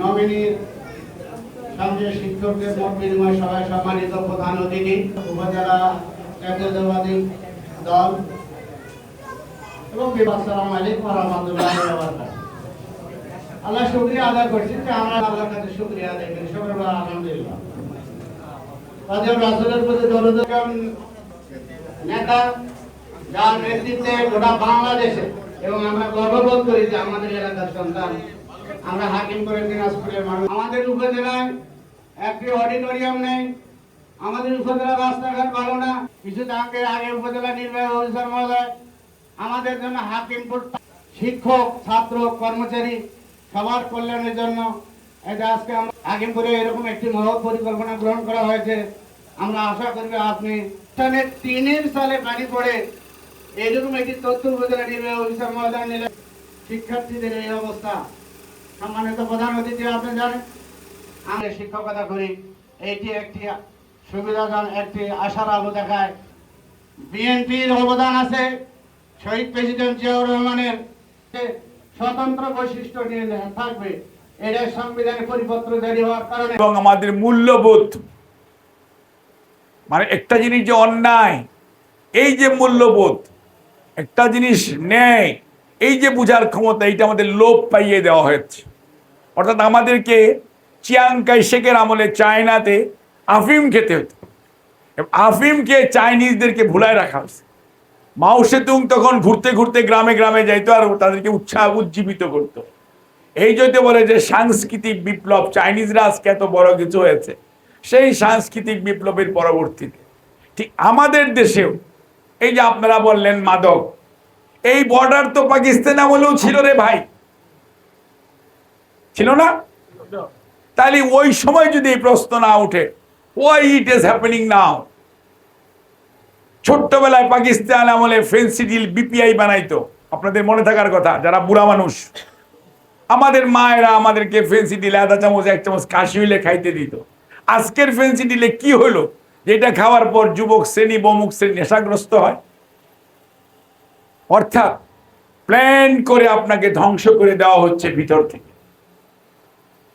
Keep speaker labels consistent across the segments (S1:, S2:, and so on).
S1: নমিনির সঙ্গে শিক্ষকদের মত বিনিময় সভায় সম্মানিত প্রধান অতিথি, উপজেলা জাতীয়তাবাদী দল এবং আল্লাহ শুকরিয়া আদায় করছি যে আমরা আল্লাহর কাছে শুকরিয়া আদায় করি। সবাই আলহামদুলিল্লাহ। তাদের রাসূলের প্রতি নেতা, যার নেতৃত্বে গোটা বাংলাদেশে এবং আমরা গর্ববোধ করি যে আমাদের এলাকার সন্তান আমরা হাকিম করে দিনাজপুরের মানুষ। আমাদের উপজেলায় একটি অডিটোরিয়াম নেই। আমাদের উপজেলার রাস্তাঘাট ভালো না। কিছু আগে আগে উপজেলা নির্বাহী অফিসার মহোদয়, আমাদের জন্য হাকিমপুর শিক্ষক, ছাত্র, কর্মচারী সবার কল্যাণের জন্য এটা আজকে আমরা হাকিমপুরে এরকম একটি মহৎ পরিকল্পনা গ্রহণ করা হয়েছে। আমরা আশা করব আপনি সালে তিনের সালে পানি পড়ে এরকম একটি তথ্য উপজেলা নির্বাহী অফিসার মহোদয় নিলে শিক্ষার্থীদের এই অবস্থা সম্মানিত প্রধান অতিথি আপনি জানেন আমি শিক্ষকতা করি। এটি একটি সুবিধাজন একটি আশার আলো দেখায়। বিএনপির অবদান আছে শহীদ প্রেসিডেন্ট জিয়াউর রহমানের। স্বতন্ত্র বৈশিষ্ট্য নিয়ে থাকবে। এটা সংবিধানে পরিপত্র জারি হওয়ার কারণে।
S2: এবং আমাদের মূল্যবোধ। মানে একটা জিনিস যে অন্যায়, এই যে মূল্যবোধ, একটা জিনিস নেয় এই যে বুঝার ক্ষমতা, এইটা আমাদের লোপ পাইয়ে দেওয়া হয়েছে। অর্থাৎ আমাদেরকে চিয়াংকাই শেখের আমলে চায়নাতে আফিম খেতে হতো। আফিমকে চাইনিজদেরকে ভুলায় রাখা হয়েছে। মাও সেতুং তখন ঘুরতে ঘুরতে গ্রামে গ্রামে যাইতো আর তাদেরকে উৎসাহ উজ্জীবিত করতো। এই যদি বলে যে সাংস্কৃতিক বিপ্লব, চাইনিজরা আজকে এত বড় কিছু হয়েছে, সেই সাংস্কৃতিক বিপ্লবের পরবর্তীতে ঠিক আমাদের দেশেও, এই যে আপনারা বললেন মাদক, এই বর্ডার তো পাকিস্তান আমলেও ছিল রে ভাই। ছিল না? তাহলে ওই সময় যদি এই প্রশ্ন না উঠে why it is happening now ছোট্টবেলায় Pakistan আমলে ফেন্সিডিল বিপিআই বানাইতো। আপনাদের মনে থাকার কথা, যারা বুড়া মানুষ। আমাদের মায়েরা আমাদেরকে ফেন্সি দিলে আধা চামচ, এক চামচ কাশি হইলে খাইতে দিত। আজকের ফেন্সি দিলে কি হলো? যেটা খাওয়ার পর যুবক শ্রেণি, বমুক শ্রেণি নেশাগ্রস্ত হয়। অর্থাৎ প্ল্যান করে আপনাকে ধ্বংস করে দেওয়া হচ্ছে ভিতর থেকে।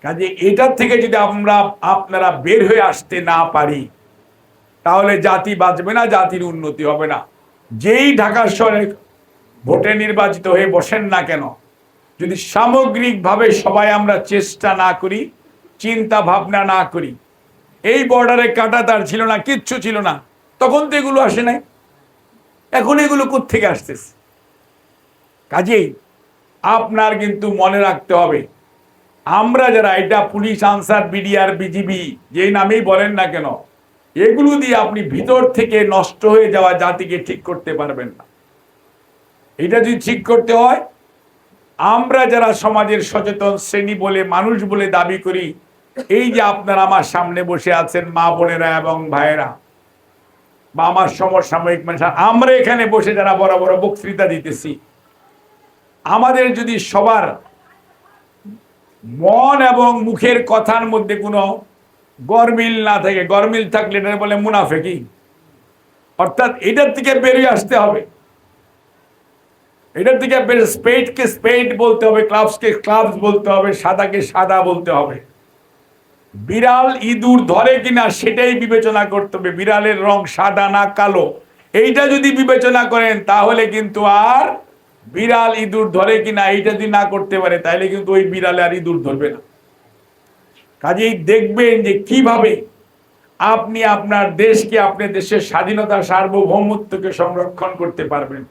S2: কাজে এটার থেকে যদি আমরা আপনারা বের হয়ে আসতে না পারি, তাহলে জাতি বাঁচবে না, জাতির উন্নতি হবে না। যেই ঢাকা শহরে ভোটে নির্বাচিত হয়ে বসেন না কেন, যদি সামগ্রিকভাবে সবাই আমরা চেষ্টা না করি, চিন্তা ভাবনা না করি, এই বর্ডারে কাটা তার ছিল না, কিচ্ছু ছিল না, তখন তো এগুলো আসে নাই। এখন এগুলো কোত্থেকে আসতেছে? কাজেই আপনার কিন্তু মনে রাখতে হবে আমরা যারা, এটা পুলিশ, আনসার, বিডিআর, বিজিবি, যেই নামেই বলেন না কেন, এগুলো দিয়ে আপনি ভিতর থেকে নষ্ট হয়ে যাওয়া জাতিকে ঠিক করতে পারবেন না। এটা যদি ঠিক করতে হয়, আমরা যারা সমাজের সচেতন শ্রেণি বলে, মানুষ বলে দাবি করি, এই যে আপনারা আমার সামনে বসে আছেন, মা বোনেরা এবং ভাইয়েরা, বা আমার সমসাময়িক মানুষ আমরা এখানে বসে যারা বড় বড় বক্তৃতা দিতেছি, আমাদের যদি সবার মন এবং মুখের কথার মধ্যে কোনো গরমিল না থাকে। গরমিল থাকলে এটা বলে মুনাফেকি। অর্থাৎ এটার থেকে বেরিয়ে আসতে হবে। এটার থেকে স্পেডকে স্পেড বলতে হবে, ক্লাবসকে ক্লাবস বলতে হবে, সাদাকে সাদা বলতে হবে। বিড়াল ইঁদুর ধরে কিনা সেটাই বিবেচনা করতে হবে। বিড়ালের রং সাদা না কালো। এইটা যদি বিবেচনা করেন, তাহলে কিন্তু আর বিড়াল ইঁদুর ধরে কিনা এইটা যদি না করতে পারে তাহলে কিন্তু ওই বিড়ালে আর ইঁদুর ধরবে না। কাজেই দেখবেন যে কীভাবে আপনি আপনার দেশকে আপনার দেশের স্বাধীনতা, সার্বভৌমত্বকে সংরক্ষণ করতে পারবেন।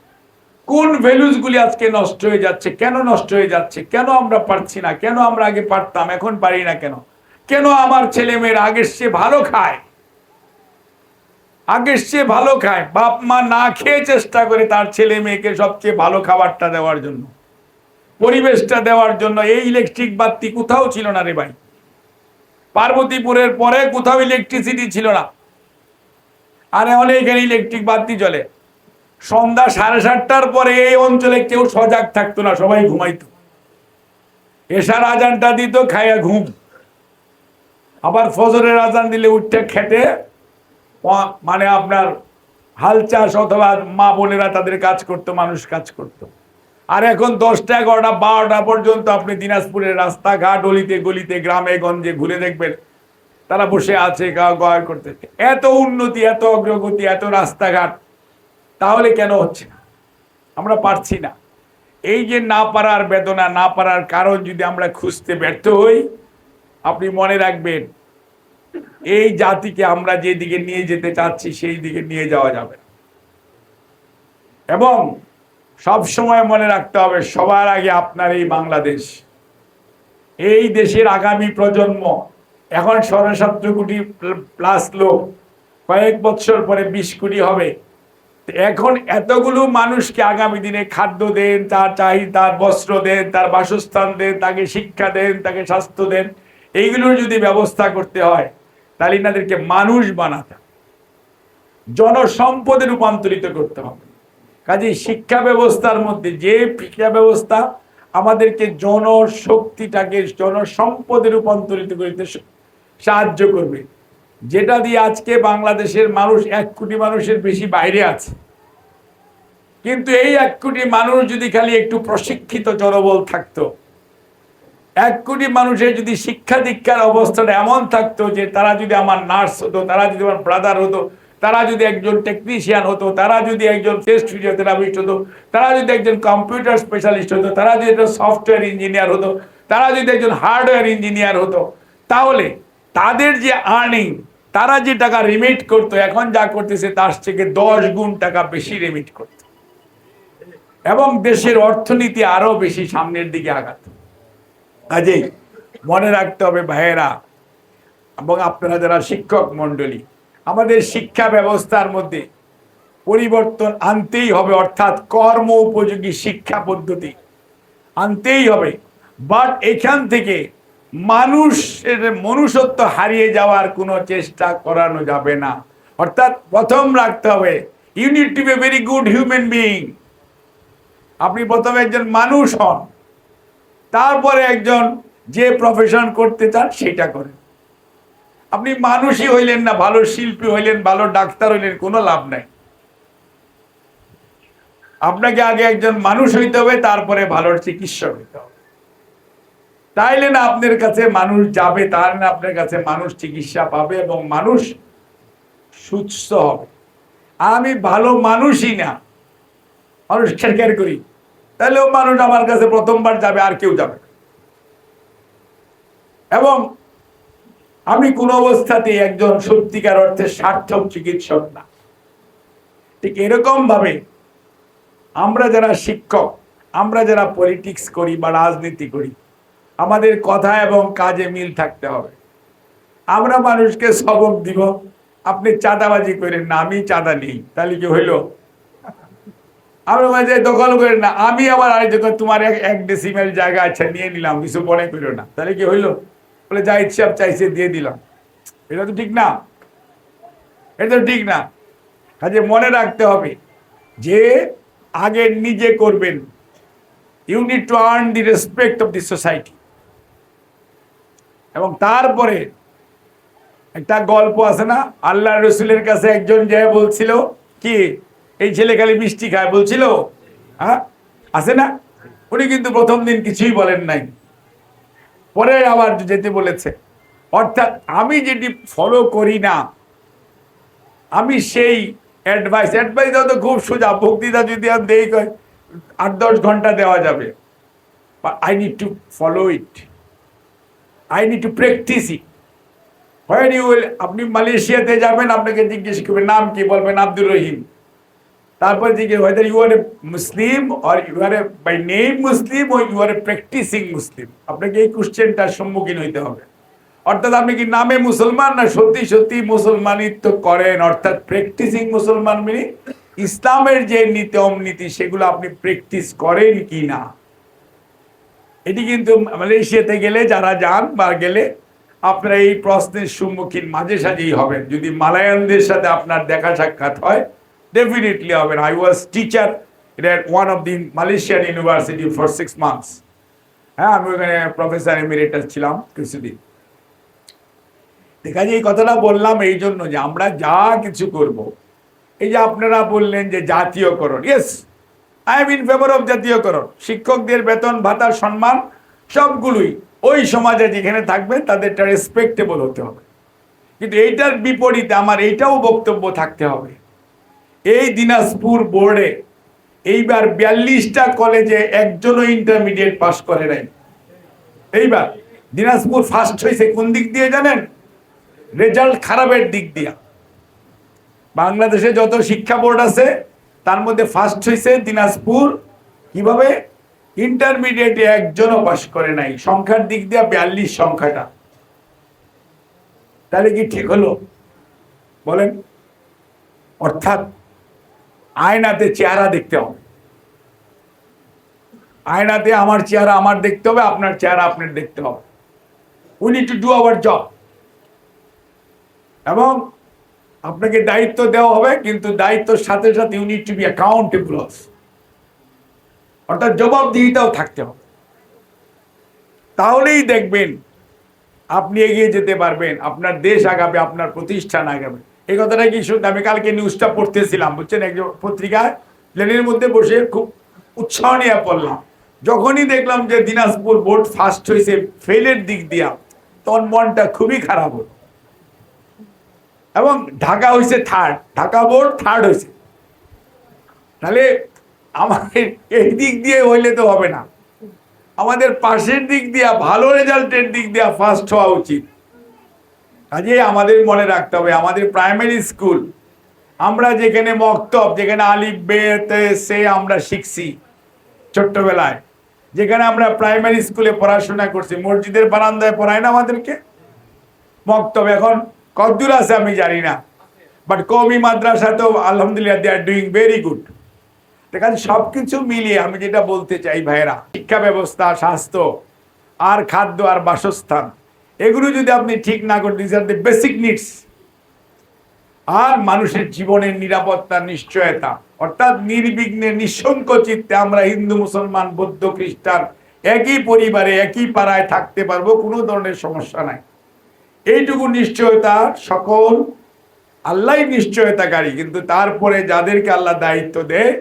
S2: কোন ভ্যালুসগুলি আজকে নষ্ট হয়ে যাচ্ছে, কেন নষ্ট হয়ে যাচ্ছে, কেন আমরা পারছি না, কেন আমরা আগে পারতাম, এখন পারি না কেন? কেন আমার ছেলে মেয়েরা আগের সে ভালো খায়? আগের চেয়ে ভালো খায়। বাপ মা না খেয়ে চেষ্টা করে তার ছেলে মেয়েকে সবচেয়ে ভালো খাবারটা দেওয়ার জন্য। পরিবেশটা দেওয়ার জন্য। এই ইলেকট্রিক বাতি কোথাও ছিল না রে ভাই। পার্বতীপুরের পরে কোথাও ইলেকট্রিসিটি ছিল না। আরে অনেক এখানে ইলেকট্রিক বাতি চলে সন্ধ্যা সাড়ে সাতটার পরে এই অঞ্চলে কেউ সজাগ থাকতো না, সবাই ঘুমাইত। এসার আজানটা দিত খায়া ঘুম। আবার ফজরের আজান দিলে উঠতে খেতে মানে আপনার হাল চাষ অথবা মা বোনেরা তাদের কাজ করতো, মানুষ কাজ করতো। আর এখন দশটা, এগারোটা, বারোটা পর্যন্ত আপনি দিনাজপুরের রাস্তাঘাট, অলিতে গলিতে, গ্রামে, গঞ্জে ঘুরে দেখবেন, তারা বসে আছে গয় করতে। এত উন্নতি, এত অগ্রগতি, এত রাস্তাঘাট, তাহলে কেন হচ্ছে না? আমরা পারছি না। এই যে না পারার বেদনা, না পারার কারণ যদি আমরা খুঁজতে ব্যর্থ হই, আপনি মনে রাখবেন এই জাতিকে আমরা যে দিকে নিয়ে যেতে চাচ্ছি সেই দিকে নিয়ে যাওয়া যাবে। এবং সব সময় মনে রাখতে হবে, সবার আগে আপনার এই বাংলাদেশ। এই দেশের আগামী প্রজন্ম, এখন সাড়ে সতেরো কোটি প্লাস লোক, কয়েক বছর পরে বিশ কোটি হবে। এখন এতগুলো মানুষকে আগামী দিনে খাদ্য দেন, তার চাহিদা, তার বস্ত্র দেন, তার বাসস্থান দেন, তাকে শিক্ষা দেন, তাকে স্বাস্থ্য দেন, এইগুলোর যদি ব্যবস্থা করতে হয় তাহলে এনাদেরকে মানুষ বানাতে। জনসম্পদে রূপান্তরিত করতে হবে। কাজে শিক্ষা ব্যবস্থার মধ্যে যে শিক্ষা ব্যবস্থা আমাদেরকে জনশক্তিটাকে, জনসম্পদে রূপান্তরিত করতে সাহায্য করবে। যেটা দিয়ে আজকে বাংলাদেশের মানুষ এক কোটি মানুষের বেশি বাইরে আছে। কিন্তু এই এক কোটি মানুষ যদি খালি একটু প্রশিক্ষিত জনবল থাকতো এক কোটি মানুষের যদি শিক্ষা দীক্ষার অবস্থাটা এমন থাকতো যে তারা যদি আমার নার্স হতো, তারা যদি আমার ব্রাদার হতো, তারা যদি একজন টেকনিশিয়ান হতো, তারা যদি একজন টেস্ট ফিজিওথেরাপিস্ট হতো, তারা যদি একজন কম্পিউটার স্পেশালিস্ট হতো, তারা যদি একজন সফটওয়্যার ইঞ্জিনিয়ার হতো, তারা যদি একজন হার্ডওয়্যার ইঞ্জিনিয়ার হতো, তাহলে তাদের যে আর্নিং তারা যে টাকা রিমিট করতো, এখন যা করতেছে তার থেকে দশ গুণ টাকা বেশি রিমিট করতো। এবং দেশের অর্থনীতি আরও বেশি সামনের দিকে আগাতো। কাজেই মনে রাখতে হবে ভাইয়েরা, এবং আপনারা যারা শিক্ষক মণ্ডলী, আমাদের শিক্ষা ব্যবস্থার মধ্যে পরিবর্তন আনতেই হবে, অর্থাৎ কর্ম উপযোগী শিক্ষা পদ্ধতি আনতেই হবে। বাট এখান থেকে মানুষের মনুষ্যত্ব হারিয়ে যাওয়ার কোনো চেষ্টা করানো যাবে না। অর্থাৎ প্রথম রাখতে হবে you need to be very good human being আপনি প্রথমে একজন মানুষ হন। তারপরে একজন যে প্রফেশন করতে চান সেটা করেন আপনি মানুষই হইলেন না, ভালো শিল্পী হইলেন, ভালো ডাক্তার হইলেন, কোনো লাভ নাই। আপনাকে আগে একজন মানুষ হইতে হবে, তারপরে ভালো চিকিৎসক হইতে হবে। তাইলে না আপনার কাছে মানুষ যাবে তাহলে না আপনার কাছে মানুষ চিকিৎসা পাবে এবং মানুষ সুস্থ হবে। আমি ভালো মানুষই না মানুষ খের করি। তাহলেও মানুষ আমার কাছে প্রথমবার যাবে, আর কেউ যাবে এবং আমি কোন অবস্থাতেই একজন সত্যিকার অর্থে সার্থক চিকিৎসক না। ঠিক এরকম ভাবে আমরা যারা শিক্ষক, আমরা যারা পলিটিক্স করি বা রাজনীতি করি, আমাদের কথা এবং কাজে মিল থাকতে হবে। আমরা মানুষকে সবক দিব, আপনি চাঁদাবাজি করেন না, আমি চাঁদা নেই, তাহলে কি হইল? আমরা মাঝে দখল করেন না, আমি আবার আরেকজন তোমার এক এক ডেসিমেল জায়গা আচ্ছা নিয়ে নিলাম, কিছু মনে করো না। তাহলে কি হইল? বলে যা ইচ্ছা চাইছে, দিয়ে দিলাম। এটা তো ঠিক না। এটা তো ঠিক না। কাজে মনে রাখতে হবে যে আগে নিজে করবেন। You need to earn the respect of the society এবং তারপরে একটা গল্প আছে না? আল্লাহ রসুলের কাছে একজন যে বলছিল, কি? এই ছেলে খালি মিষ্টি খায় বলছিল হ্যাঁ আছে না? উনি কিন্তু প্রথম দিন কিছুই বলেন নাই। পরে আবার যেতে বলেছে। অর্থাৎ আমি যেটি ফলো করি না, আমি সেই অ্যাডভাইস অ্যাডভাইস দেওয়া তো খুব সোজা, বক্তৃতা যদি আমি দেই আট দশ ঘণ্টা দেওয়া যাবে। I need to follow it I need to practise it you will আপনি মালয়েশিয়াতে যাবেন, আপনাকে জিজ্ঞেস করবেন নাম কি? বলবেন, আব্দুর রহিম। তারপর জিজ্ঞেস whether you are a Muslim or you are a by name Muslim or you are a practicing মুসলিম আপনাকে এই কোশ্চেনটার সম্মুখীন হইতে হবে। অর্থাৎ আপনি কি নামে মুসলমান না সত্যি সত্যি মুসলমানিত্ব করেন? অর্থাৎ প্র্যাকটিসিং মুসলমান মানে ইসলামের যে নীতি সেগুলো আপনি প্র্যাকটিস করেন কি না? এটি কিন্তু মালয়েশিয়াতে গেলে, যারা যান বা গেলে, আপনারা এই প্রশ্নের সম্মুখীন মাঝে সাঝেই হবেন। যদি মালায়ানদের সাথে আপনার দেখা সাক্ষাৎ হয় ডেফিনেটলি হবেন I was teacher at one of the Malaysian university for six months হ্যাঁ আমি ওখানে প্রফেসর এমিরেটাস ছিলাম কিছুদিন ঠিক আছে এই কথাটা বললাম এই জন্য যে আমরা যা কিছু করব। এই যে আপনারা বললেন যে জাতীয়করণ yes I am in favour of জাতীয়করণ। শিক্ষকদের বেতন, ভাতা, সম্মান সবগুলোই ওই সমাজে যেখানে থাকবে তাদেরটা রেসপেক্টেবল হতে হবে। কিন্তু এইটার বিপরীতে আমার এইটাও বক্তব্য থাকতে হবে। এই দিনাজপুর বোর্ডে এইবার বিয়াল্লিশটা কলেজে একজনও ইন্টারমিডিয়েট পাস করে নাই। এইবার দিনাজপুর ফার্স্ট হয়েছে কোন দিক দিয়ে জানেন? রেজাল্ট খারাপের দিক দিয়া। বাংলাদেশে যত শিক্ষা বোর্ড আছে, তার মধ্যে ফার্স্ট হয়েছে দিনাজপুর। কীভাবে? ইন্টারমিডিয়েটে একজনও পাস করে নাই। সংখ্যার দিক দিয়ে বিয়াল্লিশ সংখ্যাটা। তাহলে কি ঠিক হলো? বলেন। অর্থাৎ আয়নাতে চেহারা দেখতে হবে। আয়নাতে আমার চেহারা আমার দেখতে হবে, আপনার চেহারা আপনার দেখতে হবে। We need to do our job এবং আপনাকে দায়িত্ব দেওয়া হবে, কিন্তু দায়িত্বের সাথে সাথে ইউনিট টু বি অ্যাকাউন্টেবল অর্থাৎ জবাবদিহিতাও থাকতে হবে। তাহলেই দেখবেন, আপনি এগিয়ে যেতে পারবেন, আপনার দেশ আগাবে, আপনার প্রতিষ্ঠান আগাবে। এই কথাটা কি শুনতে? আমি কালকে নিউজটা পড়তেছিলাম, বুঝছেন? একজন পত্রিকায় প্লেনের মধ্যে বসে খুব উৎসাহ নিয়ে পড়লাম। যখনই দেখলাম যে দিনাজপুর বোর্ড ফার্স্ট হয়েছে ফেলের দিক দিয়া, তখন মনটা খুবই খারাপ হলো। এবং ঢাকা হয়েছে থার্ড ঢাকা বোর্ড থার্ড হয়েছে তাহলে আমাদের এই দিক দিয়ে হইলে তো হবে না। আমাদের পাশের দিক দিয়া, ভালো রেজাল্টের দিক দিয়া ফার্স্ট হওয়া উচিত। কাজে আমাদের মনে রাখতে হবে, আমাদের প্রাইমারি স্কুল আমরা যেখানে মক্তব, যেখানে আলিফ বেতে সে আমরা শিখছি ছোট্টবেলায়, যেখানে আমরা প্রাইমারি স্কুলে পড়াশোনা করছি, মসজিদের বারান্দায় পড়ায় না আমাদেরকে? মক্তব, এখন কদ্দূর আছে আমি জানি না বাট কৌমি মাদ্রাসা তো আলহামদুলিল্লাহ they are doing very good কাজে সব কিছু মিলিয়ে আমি যেটা বলতে চাই ভাইরা শিক্ষা ব্যবস্থা, স্বাস্থ্য, আর খাদ্য, আর বাসস্থান এগুলো যদি আপনি ঠিক না করেন this are the basic needs আর মানুষের জীবনের নিরাপত্তার নিশ্চয়তা। অর্থাৎ নির্বিঘ্নে নিঃসঙ্ক চিত্তে আমরা হিন্দু, মুসলমান, বৌদ্ধ, খ্রিস্টান একই পরিবারে, একই পাড়ায় থাকতে পারব, কোনো ধরনের সমস্যা নাই। এইটুকু নিশ্চয়তা সকল আল্লাহ নিশ্চয়তাকারী, কিন্তু তারপরে যাদেরকে আল্লাহ দায়িত্ব দেয়,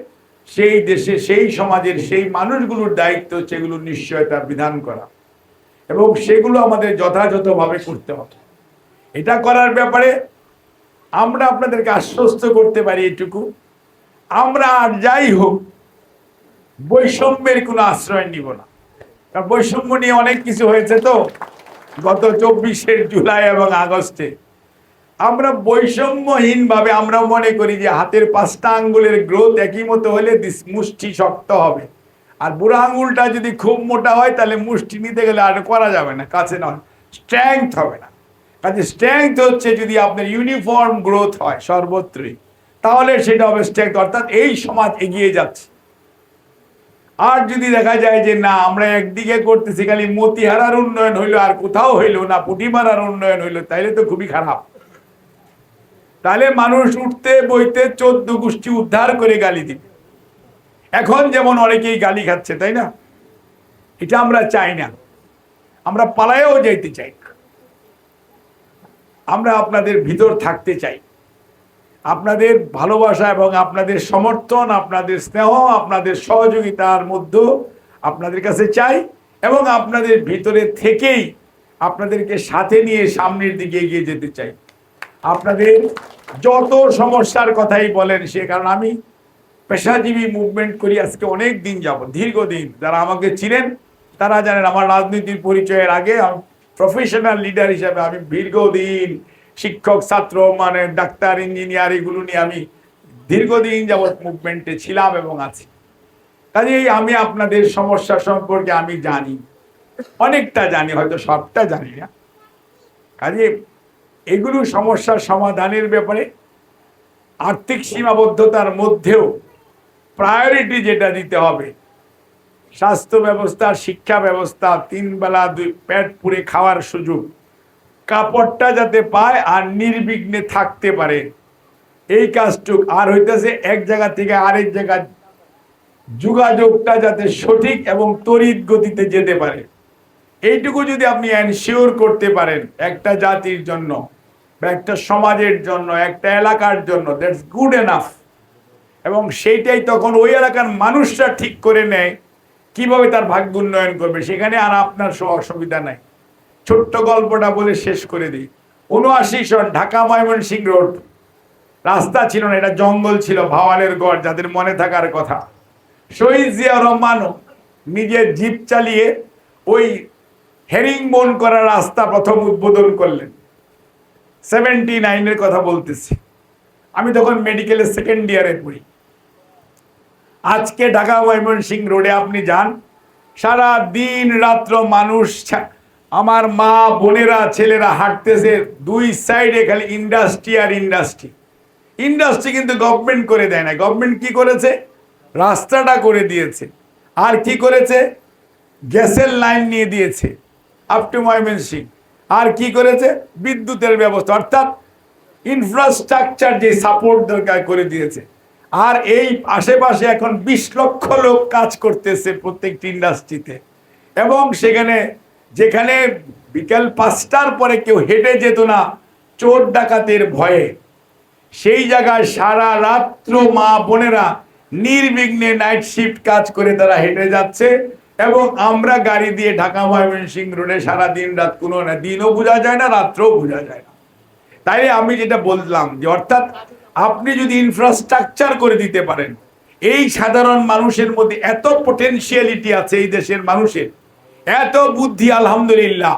S2: সেই দেশে, সেই সমাজের সেই মানুষগুলোর দায়িত্ব সেগুলো নিশ্চয়তা বিধান করা। এবং সেগুলো আমাদের যথাযথভাবে করতে হবে। এটা করার ব্যাপারে আমরা আপনাদেরকে আশ্বস্ত করতে পারি এটুকু। আমরা আর যাই হোক, বৈষম্যের কোনো আশ্রয় নিব না। কারণ বৈষম্য নিয়ে অনেক কিছু হয়েছে তো, গত চব্বিশের জুলাই এবং আগস্টে। আমরা বৈষম্যহীনভাবে আমরা মনে করি যে হাতের পাঁচটা আঙ্গুলের গ্রোথ একই মতো হলে মুষ্টি শক্ত হবে। আর বুড়া আঙ্গুলটা যদি খুব মোটা হয়, তাহলে মুষ্টি নিতে গেলে আর করা যাবে না, কাছে নয়। স্ট্রেংথ হবে না। কাজে স্ট্রেংথ হচ্ছে যদি আপনার ইউনিফর্ম গ্রোথ হয়, সর্বত্রই, তাহলে সেটা হবে স্ট্রেংথ অর্থাৎ এই সমাজ এগিয়ে যাচ্ছে। আর যদি দেখা যায় যে না, আমরা একদিকে করতেছি, খালি মতিহারার উন্নয়ন হইল, আর কোথাও হইল না, পুটিমারার উন্নয়ন হইল, তাইলে তো খুবই খারাপ। তাহলে মানুষ উঠতে, বইতে চোদ্দ গোষ্ঠী উদ্ধার করে গালি দিবে। এখন যেমন অনেকেই গালি খাচ্ছে, তাই না? এটা আমরা চাই না। আমরা পালায়েও যাইতে চাই আমরা আপনাদের ভিতর থাকতে চাই। আপনাদের ভালোবাসা এবং আপনাদের সমর্থন, আপনাদের স্নেহ, আপনাদের সহযোগিতার মধ্যে আপনাদের কাছে চাই এবং আপনাদের ভিতরে থেকেই আপনাদেরকে সাথে নিয়ে সামনের দিকে এগিয়ে যেতে চাই। আপনাদের যত সমস্যার কথাই বলেন সে, কারণ আমি পেশাজীবী মুভমেন্ট করি, আজকে অনেক দিন যাব দীর্ঘদিন। যারা আমাকে ছিলেন তারা জানেন আমার রাজনীতির পরিচয়ের আগে প্রফেশনাল লিডার হিসাবে আমি দীর্ঘদিন শিক্ষক, ছাত্র মানে ডাক্তার ইঞ্জিনিয়ার এগুলো নিয়ে আমি দীর্ঘদিন যাবৎ মুভমেন্টে ছিলাম এবং আছি। কাজেই আমি আপনাদের সমস্যা সম্পর্কে আমি জানি। অনেকটা জানি, হয়তো সবটা জানি না। কাজে এগুলো সমস্যার সমাধানের ব্যাপারে আর্থিক সীমাবদ্ধতার মধ্যেও প্রায়োরিটি যেটা দিতে হবে। স্বাস্থ্য ব্যবস্থা, শিক্ষা ব্যবস্থা, তিন বেলা দুই পেট পুড়ে খাওয়ার সুযোগ। কাপড়টা যাতে পায় আর নির্বিঘ্নে থাকতে পারে। এই কাজটুক আর হইতেছে এক জায়গা থেকে আরেক জায়গায় যোগাযোগটা যাতে সঠিক এবং তড়িৎ গতিতে যেতে পারে। এইটুকু যদি আপনি এনশিওর করতে পারেন একটা জাতির জন্য বা একটা সমাজের জন্য, একটা এলাকার জন্য দ্যাটস গুড এনাফ এবং সেইটাই তখন ওই এলাকার মানুষরা ঠিক করে নেয় কীভাবে তার ভাগ্য উন্নয়ন করবে। সেখানে আর আপনার সব অসুবিধা নাই। ছোট্ট গল্পটা বলে শেষ করে দিই। উনআশি সন ঢাকা ময়মনসিং রোড। রাস্তা ছিল না, এটা জঙ্গল ছিল, ভাওয়ালের গড় যাদের মনে থাকার কথা। শহীদ জিয়া রহমানও নিজের জিপ চালিয়ে ওই হেরিং বোন করা রাস্তা প্রথম উদ্বোধন করলেন। সেভেন্টি নাইনের কথা বলতেছি। আমি তখন মেডিকেলের সেকেন্ড ইয়ারে পড়ি। আজকে ঢাকা ময়মনসিং রোডে আপনি যান। সারা দিন রাত্র মানুষ আমার মা, বোনেরা, ছেলেরা হাঁটতেছে দুই সাইডে খালি ইন্ডাস্ট্রি আর ইন্ডাস্ট্রি ইন্ডাস্ট্রি কিন্তু গভর্নমেন্ট করে দেয় না গভর্নমেন্ট কি করেছে? রাস্তাটা করে দিয়েছে। আর কি করেছে? গ্যাসের লাইন নিয়ে দিয়েছে আপ টু ময়মনসিং আর কি করেছে? বিদ্যুতের ব্যবস্থা। অর্থাৎ ইনফ্রাস্ট্রাকচার যে সাপোর্ট দরকার করে দিয়েছে। আর এই আশেপাশে এখন বিশ লক্ষ লোক কাজ করতেছে প্রত্যেকটি ইন্ডাস্ট্রিতে। এবং সেখানে যেখানে বিকেল পাঁচটার পরে কেউ হেঁটে যেত না, চোর ডাকাতের ভয়ে। সেই জায়গায় সারা রাত্র মা বোনেরা নির্বিঘ্নে নাইট শিফট কাজ করে তারা হেঁটে যাচ্ছে এবং আমরা গাড়ি দিয়ে ঢাকা ময়মনসিং রোডে সারা দিন রাত কোনো না দিনও বোঝা যায় না, রাত্রেও বোঝা যায় না। তাই আমি যেটা বললাম যে অর্থাৎ আপনি যদি ইনফ্রাস্ট্রাকচার করে দিতে পারেন, এই সাধারণ মানুষের মধ্যে এত পোটেনশিয়ালিটি আছে এই দেশের মানুষের, এত বুদ্ধি আলহামদুলিল্লাহ,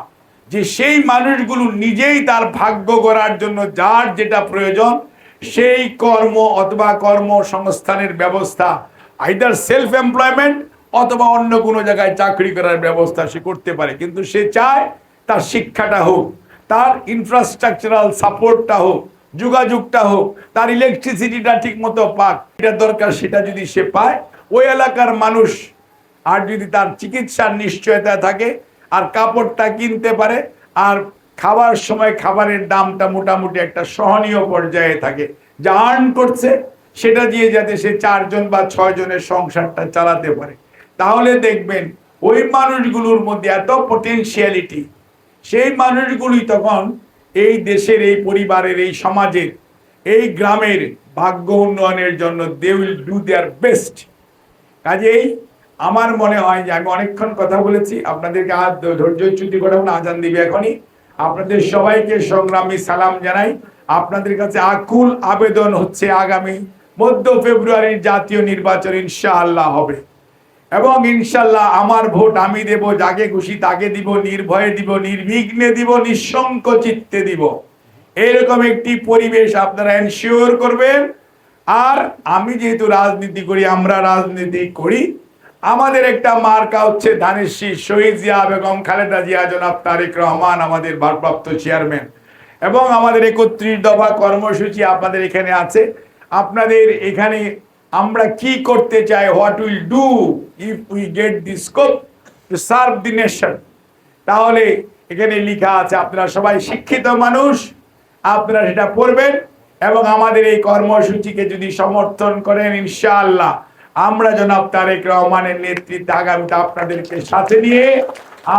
S2: যে সেই মানুষগুলো নিজেই তার ভাগ্য গড়ার জন্য যার যেটা প্রয়োজন, সেই কর্ম অথবা কর্মসংস্থানের ব্যবস্থা আইদার সেলফ এমপ্লয়মেন্ট অথবা অন্য কোনো জায়গায় চাকরি করার ব্যবস্থা সে করতে পারে। কিন্তু সে চায় তার শিক্ষাটা হোক, তার ইনফ্রাস্ট্রাকচারাল সাপোর্টটা হোক যোগাযোগটা হোক, তার ইলেকট্রিসিটিটা ঠিক মতো পাক এটা দরকার সেটা যদি সে পায়, ওই এলাকার মানুষ আর যদি তার চিকিৎসার নিশ্চয়তা থাকে, আর কাপড়টা কিনতে পারে, আর খাবার সময় খাবারের দামটা মোটামুটি একটা সহনীয় পর্যায়ে থাকে। যা আর্ন করছে, সেটা দিয়ে যাতে সে চারজন বা ছয় জনের সংসারটা চালাতে পারে। তাহলে দেখবেন, ওই মানুষগুলোর মধ্যে এত পটেনশিয়ালিটি সেই মানুষগুলি তখন এই দেশের, এই পরিবারের, এই সমাজের, এই গ্রামের ভাগ্য উন্নয়নের জন্য they will do their best কাজেই আমার মনে হয় যে আমি অনেকক্ষণ কথা বলেছি, আপনাদেরকে আর ধৈর্যচ্যুতি করাবো না, আজান দিবে এখনই। আপনাদের সবাইকে সংগ্রামী সালাম জানাই। আপনাদের কাছে আকুল আবেদন হচ্ছে আগামী মধ্য ফেব্রুয়ারির জাতীয় নির্বাচন ইনশাআল্লাহ হবে। এবং ইনশাল্লাহ আমার ভোট আমি দেব, যাকে খুশি তাকে দিব, নির্ভয়ে দিব, নির্বিঘ্নে দিব, নিঃসংক চিত্তে দিব। এরকম একটি পরিবেশ আপনারা এনশিওর করবেন। আর আমি যেহেতু রাজনীতি করি, আমরা রাজনীতি করি। আমাদের একটা মার্কা হচ্ছে ধানের শীষ, শহীদ জিয়া বেগম, খালেদা জিয়া, জনাব তারেক রহমান, আমাদের ভারপ্রাপ্ত চেয়ারম্যান এবং আমাদের একত্রিশ দফা কর্মসূচি আপনাদের এখানে আছে। আপনাদের এখানে আমরা কি করতে চাই what will do if we get the scope to serve the nation তাহলে এখানে লেখা আছে, আপনারা সবাই শিক্ষিত মানুষ, আপনারা সেটা পড়বেন এবং আমাদের এই কর্মসূচিকে যদি সমর্থন করেন, ইনশাআল্লাহ। আমরা জনাব তারেক রহমানের নেতৃত্বে আগামীতে আপনাদেরকে সাথে নিয়ে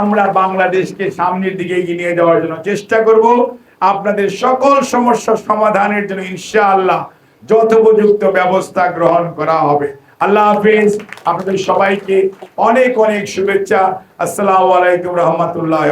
S2: আমরা বাংলাদেশকে সামনের দিকে এগিয়ে নিয়ে যাওয়ার জন্য চেষ্টা করব। আপনাদের সকল সমস্যার সমাধানের জন্য, ইনশাআল্লাহ। যথোপযুক্ত ব্যবস্থা গ্রহণ করা হবে। আল্লাহ হাফিজ, আপনাদের সবাইকে অনেক অনেক শুভেচ্ছা। আসসালামু আলাইকুম রহমতুল্লাহ